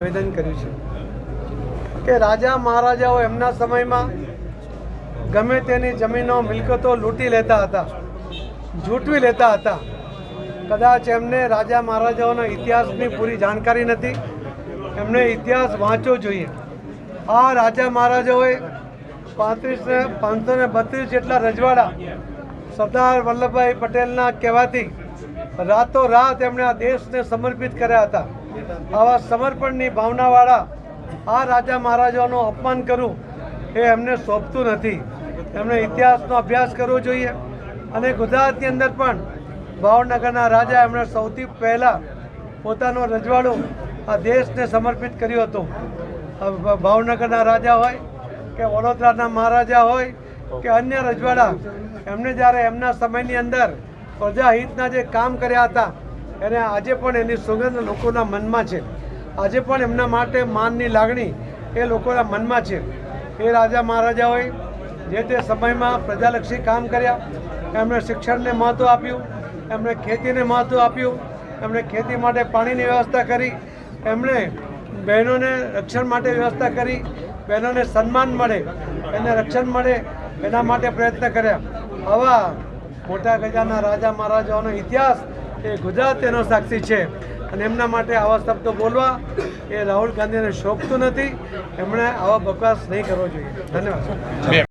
નિવેદન કર્યું છે કે રાજા મહારાજાઓ એમના સમયમાં ગમે તેની જમીનો, મિલકતો લૂંટી લેતા હતા, જૂટવી લેતા હતા. કદાચ એમને રાજા મહારાજાઓના ઇતિહાસની પૂરી જાણકારી નથી, એમને ઇતિહાસ વાંચવો જોઈએ. આ રાજા મહારાજાઓએ પાંત્રીસ ને પાંચસો ને બત્રીસ જેટલા રજવાડા સરદાર વલ્લભભાઈ પટેલના કહેવાથી રાતોરાત એમણે આ દેશને સમર્પિત કર્યા હતા. આવા સમર્પણની ભાવનાવાળા આ રાજા મહારાજાઓનું અપમાન કરવું એ એમને સોંપતું નથી. એમણે ઇતિહાસનો અભ્યાસ કરવો જોઈએ અને ગુજરાતની અંદર પણ ભાવનગરના રાજા એમણે સૌથી પહેલાં પોતાનો રજવાડો આ દેશને સમર્પિત કર્યું હતું. ભાવનગરના રાજા હોય કે વડોદરાના મહારાજા હોય કે અન્ય રજવાડા, એમને જ્યારે એમના સમયની અંદર પ્રજાહિતના જે કામ કર્યા હતા એને આજે પણ એની સુગંધ લોકોના મનમાં છે. આજે પણ એમના માટે માનની લાગણી એ લોકોના મનમાં છે. એ રાજા મહારાજાઓએ જે તે સમયમાં પ્રજાલક્ષી કામ કર્યા, એમણે શિક્ષણને મહત્ત્વ આપ્યું, એમણે ખેતીને મહત્ત્વ આપ્યું, એમણે ખેતી માટે પાણીની વ્યવસ્થા કરી, એમણે બહેનોને રક્ષણ માટે વ્યવસ્થા કરી, બહેનોને સન્માન મળે, એને રક્ષણ મળે, એના માટે પ્રયત્ન કર્યા. આવા મોટા ગજાના રાજા મહારાજાઓનો ઇતિહાસ એ ગુજરાત તેનો સાક્ષી છે. અને એમના માટે આવા શબ્દો બોલવા એ રાહુલ ગાંધીને શોભતું નથી. એમણે આવા બકવાસ નહીં કરવો જોઈએ. ધન્યવાદ.